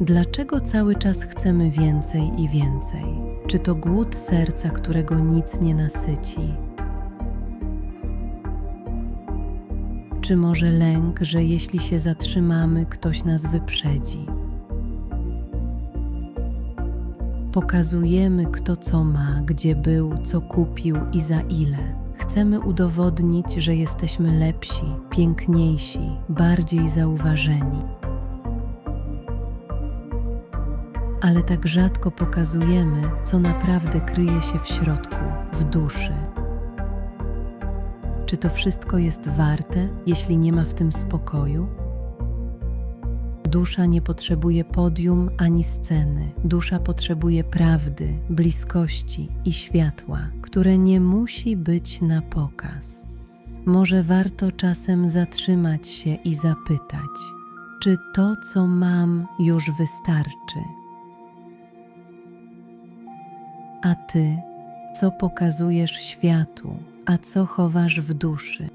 Dlaczego cały czas chcemy więcej i więcej? Czy to głód serca, którego nic nie nasyci? Czy może lęk, że jeśli się zatrzymamy, ktoś nas wyprzedzi? Pokazujemy, kto co ma, gdzie był, co kupił i za ile. Chcemy udowodnić, że jesteśmy lepsi, piękniejsi, bardziej zauważeni. Ale tak rzadko pokazujemy, co naprawdę kryje się w środku, w duszy. Czy to wszystko jest warte, jeśli nie ma w tym spokoju? Dusza nie potrzebuje podium ani sceny. Dusza potrzebuje prawdy, bliskości i światła, które nie musi być na pokaz. Może warto czasem zatrzymać się i zapytać, czy to, co mam, już wystarczy? A ty, co pokazujesz światu, a co chowasz w duszy?